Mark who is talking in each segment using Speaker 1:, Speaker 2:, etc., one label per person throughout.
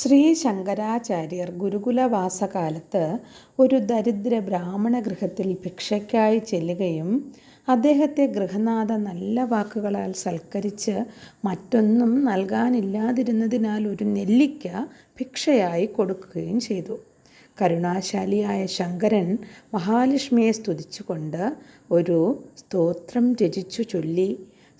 Speaker 1: ശ്രീ ശങ്കരാചാര്യർ ഗുരുകുലവാസകാലത്ത് ഒരു ദരിദ്ര ബ്രാഹ്മണ ഗൃഹത്തിൽ ഭിക്ഷയ്ക്കായി ചെല്ലുകയും അദ്ദേഹത്തെ ഗൃഹനാഥ നല്ല വാക്കുകളാൽ സൽക്കരിച്ച് മറ്റൊന്നും നൽകാനില്ലാതിരുന്നതിനാൽ ഒരു നെല്ലിക്ക ഭിക്ഷയായി കൊടുക്കുകയും ചെയ്തു. കരുണാശാലിയായ ശങ്കരൻ മഹാലക്ഷ്മിയെ സ്തുതിച്ചുകൊണ്ട് ഒരു സ്തോത്രം രചിച്ചു ചൊല്ലി.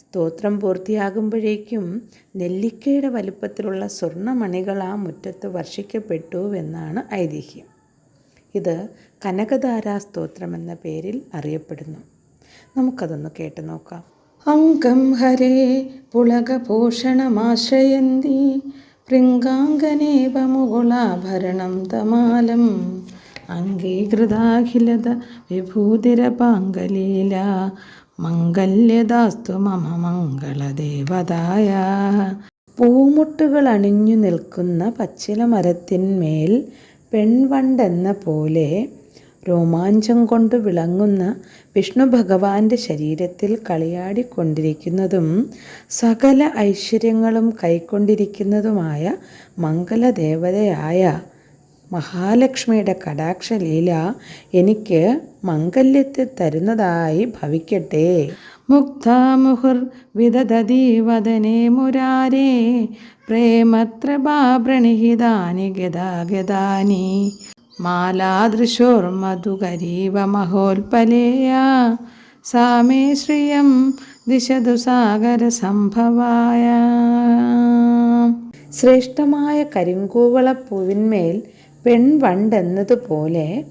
Speaker 1: സ്തോത്രം പൂർത്തിയാകുമ്പോഴേക്കും നെല്ലിക്കയുടെ വലുപ്പത്തിലുള്ള സ്വർണമണികൾ ആ മുറ്റത്ത് വർഷിക്കപ്പെട്ടുവെന്നാണ് ഐതിഹ്യം. ഇത് കനകധാരാ സ്തോത്രം എന്ന പേരിൽ അറിയപ്പെടുന്നു. നമുക്കതൊന്ന് കേട്ടു നോക്കാം. അങ്കം ഹരേ പുളകഭൂഷണമാശ്രയന്തി പൃങ്കാംഗനേവ മുകുളാഭരണം തമാലം അംഗീകൃതാഖിലത വിഭൂതിരപാങ്കലീല മംഗല്യദാസ്തു മമ മംഗളദേവതായ. പൂമുട്ടുകൾ അണിഞ്ഞു നിൽക്കുന്ന പച്ചില മരത്തിന്മേൽ പെൺവണ്ടെന്ന പോലെ രോമാഞ്ചം കൊണ്ട് വിളങ്ങുന്ന വിഷ്ണു ഭഗവാന്റെ ശരീരത്തിൽ കളിയാടിക്കൊണ്ടിരിക്കുന്നതും സകല ഐശ്വര്യങ്ങളും കൈക്കൊണ്ടിരിക്കുന്നതുമായ മംഗലദേവതയായ മഹാലക്ഷ്മിയുടെ കടാക്ഷലീല എനിക്ക് മംഗല്യത്തെ തരുന്നതായി ഭവിക്കട്ടെ. മുക്താമുഹുർ വിദധതി വദനേ മുരാരേ പ്രേമത്രഭാപ്രണിഹിതാനി ഗതാഗതാനി. മാലാദൃശോർമധുകരീവ മഹോൽപലേയ സാമേ ശ്രിയം ദിശതു സാഗര സംഭവായ ശ്രേഷ്ഠമായ കരിങ്കൂവളപ്പൂവിന്മേൽ പെൺവണ്ടെന്നതുപോലെ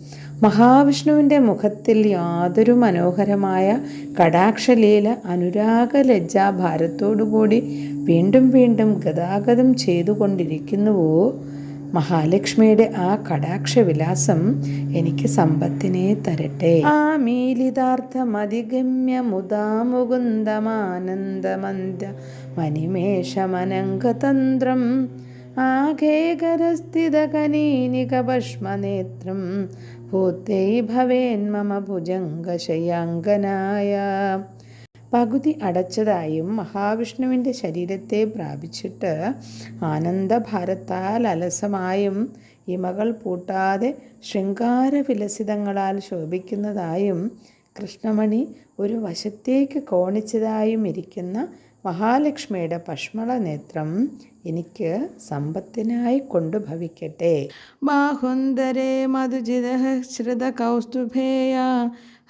Speaker 1: മഹാവിഷ്ണുവിന്റെ മുഖത്തിൽ യാതൊരു മനോഹരമായ കടാക്ഷലീല അനുരാഗലജ്ജാഭാരത്തോടുകൂടി വീണ്ടും വീണ്ടും ഗതാഗതം ചെയ്തുകൊണ്ടിരിക്കുന്നുവോ? മഹാലക്ഷ്മിയുടെ ആ കടാക്ഷവിലാസം എനിക്ക് സമ്പത്തിനെ തരട്ടെ. ആ മീലിതാർത്ഥമതിഗമ്യ മുദാമുകുന്ദമാനന്ദമന്ദ ആഘേകരസ്ഥിതകനീനികഭഷ്മനേത്രം ഭൂത്തൈ ഭവേന്മമ ഭുജംഗശയാങ്കനായ പകുതി അടച്ചതായും മഹാവിഷ്ണുവിന്റെ ശരീരത്തെ പ്രാപിച്ചിട്ട് ആനന്ദഭാരത്താൽ അലസമായും ഇമകൾ പൂട്ടാതെ ശൃംഗാരവിലസിതങ്ങളാൽ ശോഭിക്കുന്നതായും കൃഷ്ണമണി ഒരു വശത്തേക്ക് കോണിച്ചതായും ഇരിക്കുന്ന മഹാലക്ഷ്മിയുടെ പഷ്മള നേത്രം എനിക്ക് സമ്പത്തിനായി കൊണ്ടു ഭവിക്കട്ടെ ബാഹുന്തരേ മധുജിത ശ്രുത കൗസ്തുഭേയ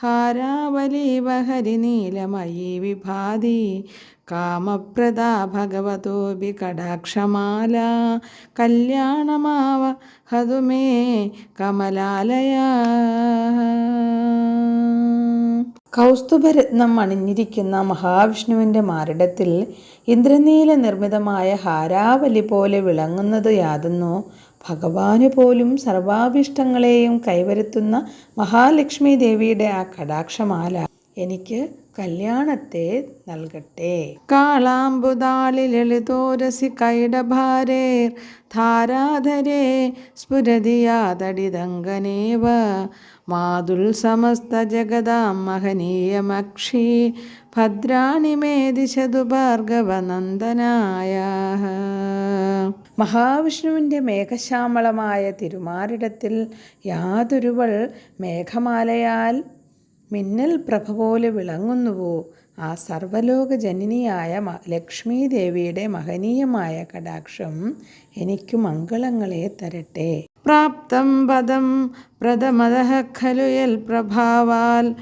Speaker 1: ഹാരാവലീവ ഹരിനീലമയീ വിഭാതി കാമപ്രദാ ഭഗവതോപി കടാക്ഷമാല കല്യാണമാവ ഹതുമേ കമലാലയ. കൗസ്തുഭരത്നം അണിഞ്ഞിരിക്കുന്ന മഹാവിഷ്ണുവിന്റെ മാറിടത്തിൽ ഇന്ദ്രനീല നിർമ്മിതമായ ഹാരാവലി പോലെ വിളങ്ങുന്നത് യാതെന്നോ ഭഗവാന് പോലും സർവാഭിഷ്ടങ്ങളെയും കൈവരുത്തുന്ന മഹാലക്ഷ്മി ദേവിയുടെ ആ കടാക്ഷമാല എനിക്ക് കല്യാണത്തെ നൽകട്ടെ. കാളാമ്പുതാളി ലളിതോരസി കൈഡഭാരേർ ധാരാധരേ സ്ഫുരതിയാതടിതങ്കനേവ. മാതുൽ സമസ്ത ജഗതാം മഹനീയമക്ഷി ഭദ്രാണി മേ ദിശതു ഭാർഗവനന്ദനായ മഹാവിഷ്ണുവിന്റെ മേഘശ്യാമളമായ തിരുമാറിടത്തിൽ യാതൊരുവൾ മേഘമാലയാൽ മിന്നൽ പ്രഭ പോലെ വിളങ്ങുന്നുവോ? ആ സർവലോക ജനനിയായ ലക്ഷ്മീ ദേവിയുടെ മഹനീയമായ കടാക്ഷം എനിക്ക് മംഗളങ്ങളെ തരട്ടെ. പ്രാപ്തം പദം പ്രഥമതഹ ഖലുയൽ പ്രഭാവാൽ.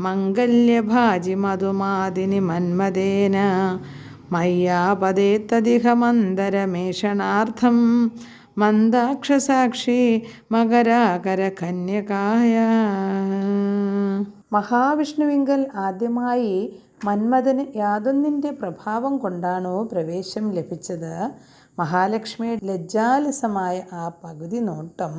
Speaker 1: മംഗല്യഭാജി മധുമാതിനി മന്മദേന. മയ്യാപദേ തദിഹമന്തരമേഷണാർത്ഥം. മന്ദാക്ഷസാക്ഷി മകരാകര കന്യകായ. മഹാവിഷ്ണുവിങ്കൽ ആദ്യമായി മന്മഥന് യാതൊന്നിന്റെ പ്രഭാവം കൊണ്ടാണോ പ്രവേശം ലഭിച്ചത്? മഹാലക്ഷ്മിയുടെ ലജ്ജാലസമായ ആ പകുതി നോട്ടം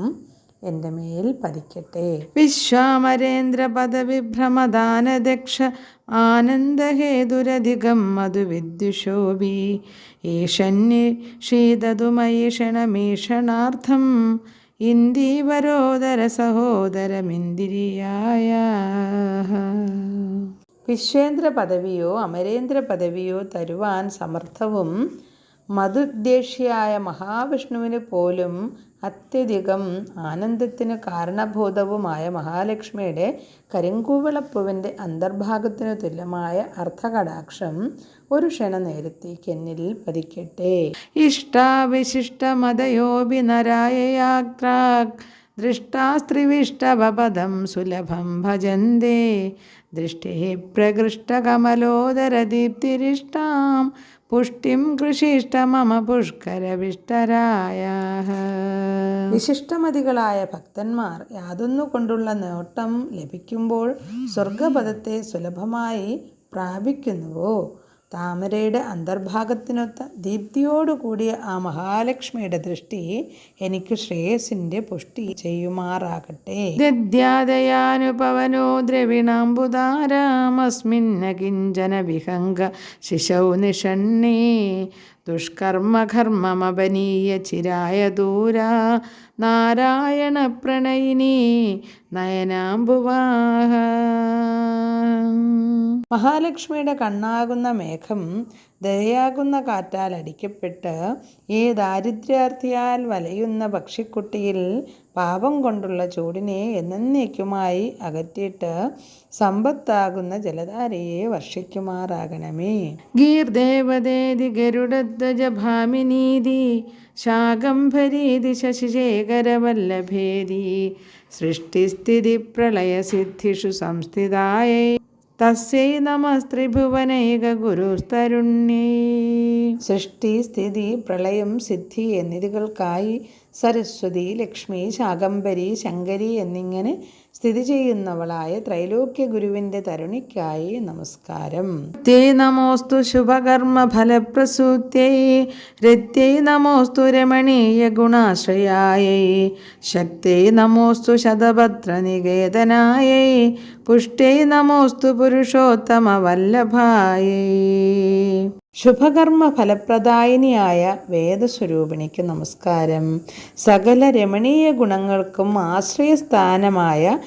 Speaker 1: എന്റെ മേൽ പതിക്കട്ടെ. വിശ്വാമരേന്ദ്ര പദവിഭ്രമദാനദക്ഷ ആനന്ദഹേതുരധികം മധുവിദ്യുഷോഭി ഈശന്യ ശീതതുമൈഷണമീഷണാർത്ഥം ഇന്ദീവരോദര സഹോദരമിന്ദിരിയായ. വിശ്വേന്ദ്ര പദവിയോ അമരേന്ദ്ര പദവിയോ തരുവാൻ സമർത്ഥവും മധുദ്ദേശിയായ മഹാവിഷ്ണുവിന് പോലും അത്യധികം ആനന്ദത്തിന് കാരണഭൂതവുമായ മഹാലക്ഷ്മിയുടെ കരിങ്കൂവിളപ്പൂവിന്റെ അന്തർഭാഗത്തിനു തുല്യമായ അർത്ഥകടാക്ഷം ഒരു ക്ഷണ നേരത്തേക്ക് എന്നിൽ പതിക്കട്ടെ. ഇഷ്ടാവിശിഷ്ടമതയോപി നരായയാത്രാക് ദൃഷ്ടാസ്ത്രിവിഷ്ടവപദം സുലഭം ഭജന്തേ. ദൃഷ്ടേ പ്രകൃഷ്ടകമലോദരദീപ്തിരിഷ്ടാം പുഷ്ടിം കൃഷിഷ്ട മമ പുഷ്കരവിഷ്ടരായ വിശിഷ്ടമതികളായ ഭക്തന്മാർ യാതൊന്നു കൊണ്ടുള്ള നേട്ടം ലഭിക്കുമ്പോൾ സ്വർഗപദത്തെ സുലഭമായി പ്രാപിക്കുന്നുവോ? താമരയുടെ അന്തർഭാഗത്തിനൊത്ത ദീപ്തിയോടുകൂടിയ ആ മഹാലക്ഷ്മിയുടെ ദൃഷ്ടി എനിക്ക് ശ്രേയസിന്റെ പുഷ്ടി ചെയ്യുമാറാകട്ടെ. ദദ്യാദയാനുപവനോ ദ്രവിണാംബുധാരാമസ്മിന്ന കിഞ്ചന വിഹംഗ ശിശൗ നിഷണ്ണേ. ദുഷ്കർമ്മകർമ്മമപനീയ ചിരായ ദൂരാ നാരായണ പ്രണയിനി നയനാംബുവാഹ. മഹാലക്ഷ്മിയുടെ കണ്ണാകുന്ന മേഘം ദയയാകുന്ന കാറ്റാൽ അടിക്കപ്പെട്ട് ഈ ദാരിദ്ര്യാർത്ഥിയാൽ വലയുന്ന പക്ഷിക്കുട്ടിയിൽ പാപം കൊണ്ടുള്ള ചൂടിനെ എന്നേക്കുമായി അകറ്റിയിട്ട് സമ്പത്താകുന്ന ജലധാരയെ വർഷിക്കുമാറാകണമേ. ഗീർദേവതേതി ഗരുഡധ്വജ ഭാമിനീതി ശാകംഭരീതി ശശിശേഖരവല്ലഭേദി സൃഷ്ടിസ്ഥിതി പ്രളയസിദ്ധിഷു സംസ്ഥിതായേ. തസ്യൈ നമസ്ത്രിഭുവനൈകഗുരുസ്തരുണ്യേ സൃഷ്ടി സ്ഥിതി പ്രളയം സിദ്ധി എന്നിവകൾക്കായി സരസ്വതി ലക്ഷ്മി ശാകംബരി ശങ്കരി എന്നിങ്ങനെ സ്ഥിതി ചെയ്യുന്നവളായ ത്രൈലോക്യ ഗുരുവിന്റെ തരുണിക്കായി നമസ്കാരം. തേ നമോസ്തു ശുഭകർമ്മ ഫലപ്രസൂത്യൈ. രത്യൈ നമോസ്തു രമണീയ ഗുണാശ്രയായൈ. ശക്തൈ നമോസ്തു ശതഭദ്ര നികേതനായൈ പുഷ്ടൈ നമോസ്തു പുരുഷോത്തമ വല്ലഭായൈ. ശുഭകർമ്മ ഫലപ്രദായിനിയായ വേദസ്വരൂപിണിക്ക് നമസ്കാരം. സകല രമണീയ ഗുണങ്ങൾക്കും ആശ്രയസ്ഥാനമായ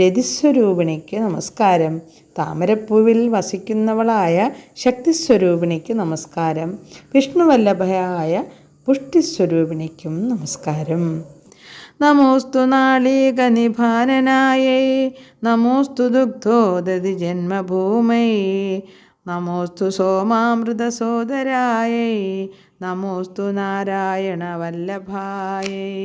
Speaker 1: രതിസ്വരൂപിണിക്ക് നമസ്കാരം. താമരപ്പൂവിൽ വസിക്കുന്നവളായ ശക്തിസ്വരൂപിണിക്ക് നമസ്കാരം. വിഷ്ണുവല്ലഭയായ പുഷ്ടിസ്വരൂപിണിക്കും നമസ്കാരം. നമോസ്തു നാളീകനിഭാനനായേ നമോസ്തു ദുഗ്ധോദതി ജന്മഭൂമൈ നമോസ്തു സോമാമൃതസോദരായേ നമോസ്തു നാരായണ വല്ലഭായേ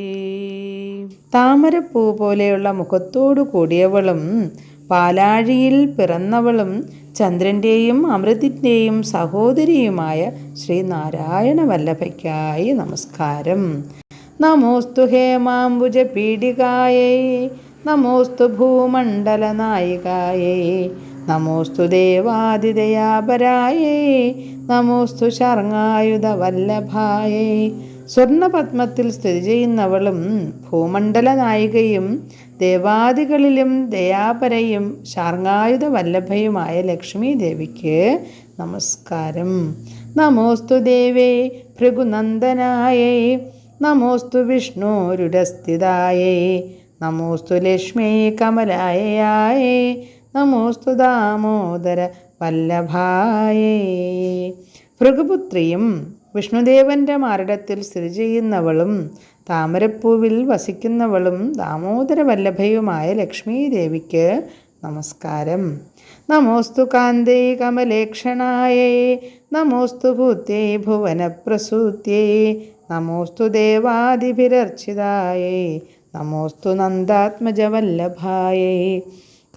Speaker 1: താമരപ്പൂ പോലെയുള്ള മുഖത്തോടു കൂടിയവളും പാലാഴിയിൽ പിറന്നവളും ചന്ദ്രന്റെയും അമൃതിന്റെയും സഹോദരിയുമായ ശ്രീ നാരായണ വല്ലഭയ്ക്കായി നമസ്കാരം. നമോസ്തു ഹേമാംബുജ പീഡികായേ നമോസ്തു ഭൂമണ്ഡല ഭൂമണ്ഡലനായികായേ നമോസ്തു ദേവാതിദയാപരായേ നമോസ്തു ശർങ്ങായുധ വല്ലഭായേ സ്വർണപത്മത്തിൽ സ്ഥിതി ചെയ്യുന്നവളും ഭൂമണ്ഡല നായികയും ദേവാദികളിലും ദയാപരയും ശാർങ്ങായുധ വല്ലഭയുമായ ലക്ഷ്മി ദേവിക്ക് നമസ്കാരം. നമോസ്തു ദേവേ ഭൃഗുനന്ദനായേ നമോസ്തു വിഷ്ണുരുരസ്ഥിതായേ നമോസ്തു ലക്ഷ്മി കമലായയായേ നമോസ്തു ദാമോദര വല്ലഭായേ. ഭൃഗുപുത്രിയും വിഷ്ണുദേവന്റെ മാരടത്തിൽ സ്ഥിതി ചെയ്യുന്നവളും താമരപ്പൂവിൽ വസിക്കുന്നവളും ദാമോദര വല്ലഭയുമായ ലക്ഷ്മി ദേവിക്ക് നമസ്കാരം. നമോസ്തു കാന്തേ കമലേക്ഷണായേ. നമോസ്തു ഭൂത്യേ ഭുവനപ്രസൂത്യേ. നമോസ്തു ദേവാദിഭിരർച്ചിതായേ. നമോസ്തു നന്ദാത്മജവല്ലഭായേ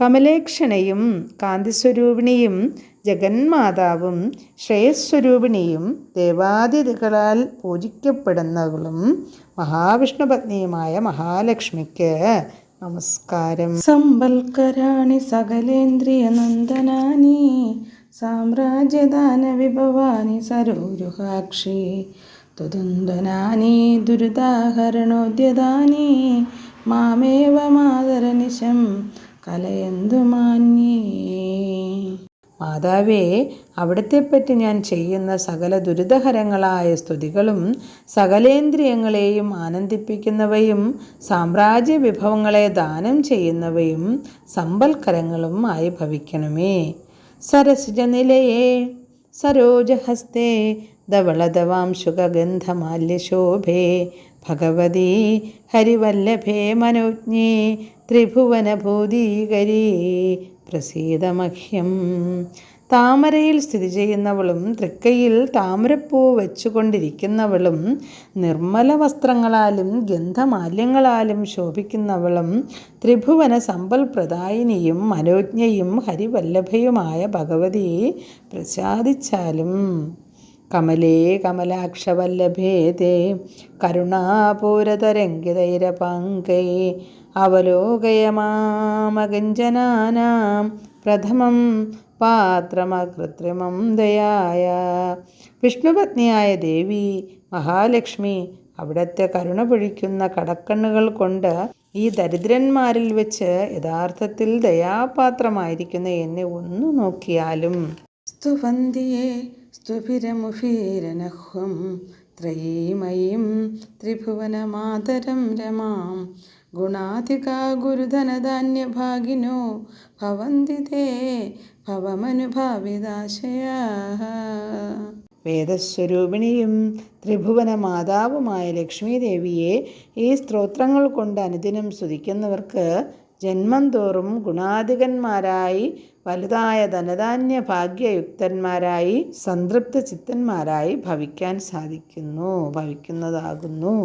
Speaker 1: കമലേക്ഷണയും കാന്തിസ്വരൂപിണിയും ജഗന്മാതാവും ശ്രേയസ്വരൂപിണിയും ദേവാദികളാൽ പൂജിക്കപ്പെടുന്നവളും മഹാവിഷ്ണുപത്നിയുമായ മഹാലക്ഷ്മിക്ക് നമസ്കാരം. സമ്പൽക്കരാണി സകലേന്ദ്രിയ നന്ദനാനി സാമ്രാജ്യദാന വിഭവാനി സരോരുഹാക്ഷി തുതുന്ദനാനി ദുരിതാഹരണോദ്യതാനി മാമേവ മാതരനിശം കലയന്തു മാന്യേ മാതാവേ അവിടത്തെപ്പറ്റി ഞാൻ ചെയ്യുന്ന സകല ദുരിതഹരങ്ങളായ സ്തുതികളും സകലേന്ദ്രിയങ്ങളെയും ആനന്ദിപ്പിക്കുന്നവയും സാമ്രാജ്യ വിഭവങ്ങളെ ദാനം ചെയ്യുന്നവയും സമ്പൽക്കരങ്ങളും ആയി ഭവിക്കണമേ. സരസിജനിലയേ സരോജഹസ്തേ ധവളധവാംശുകഗന്ധമാല്യശോഭേ ഭഗവതി ഹരിവല്ലഭേ മനോജ്ഞേ ത്രിഭുവനഭൂതീകരീ പ്രസീതമഹ്യം. താമരയിൽ സ്ഥിതി ചെയ്യുന്നവളും തൃക്കയിൽ താമരപ്പൂ വെച്ചുകൊണ്ടിരിക്കുന്നവളും നിർമ്മല വസ്ത്രങ്ങളാലും ഗന്ധമാല്യങ്ങളാലും ശോഭിക്കുന്നവളും ത്രിഭുവന സമ്പൽ പ്രദായിനിയും മനോജ്ഞയും ഹരിവല്ലഭയുമായ ഭഗവതിയെ പ്രസാദിച്ചാലും കമലേ കമലാക്ഷവല്ലഭേദേ കരുണാപൂരതരംഗിതൈരപാങ്കൈ അവലോകയമാമകഞ്ചനാനാം പ്രഥമം പാത്രമകൃത്രിമം ദയായ. വിഷ്ണുപത്നിയായ ദേവി മഹാലക്ഷ്മി അവിടത്തെ കരുണ പൊഴിക്കുന്ന കടക്കണ്ണുകൾ കൊണ്ട് ഈ ദരിദ്രന്മാരിൽ വെച്ച് യഥാർത്ഥത്തിൽ ദയാപാത്രമായിരിക്കുന്ന എന്നെ ഒന്നു നോക്കിയാലും. സ്തുവന്തിയെ സ്തുഭിരമുഫീരനഹ്വം ത്രയീമയീം ത്രിഭുവനമാതരം രമാം. ഗുണാധികാ ഗുരുധനധാന്യഭാഗിനോ ഭവന്തി തേ ഭവമനുഭാവിതാശയാ വേദസ്വരൂപിണിയും ത്രിഭുവന മാതാവുമായ ലക്ഷ്മി ദേവിയെ ഈ സ്ത്രോത്രങ്ങൾ കൊണ്ട് അനുദിനം സ്തുതിക്കുന്നവർക്ക് ജന്മം തോറും ഗുണാധികന്മാരായി വലുതായ ധനധാന്യ ഭാഗ്യയുക്തന്മാരായി സംതൃപ്ത ചിത്തന്മാരായി ഭവിക്കാൻ സാധിക്കുന്നു ഭവിക്കുന്നതാകുന്നു.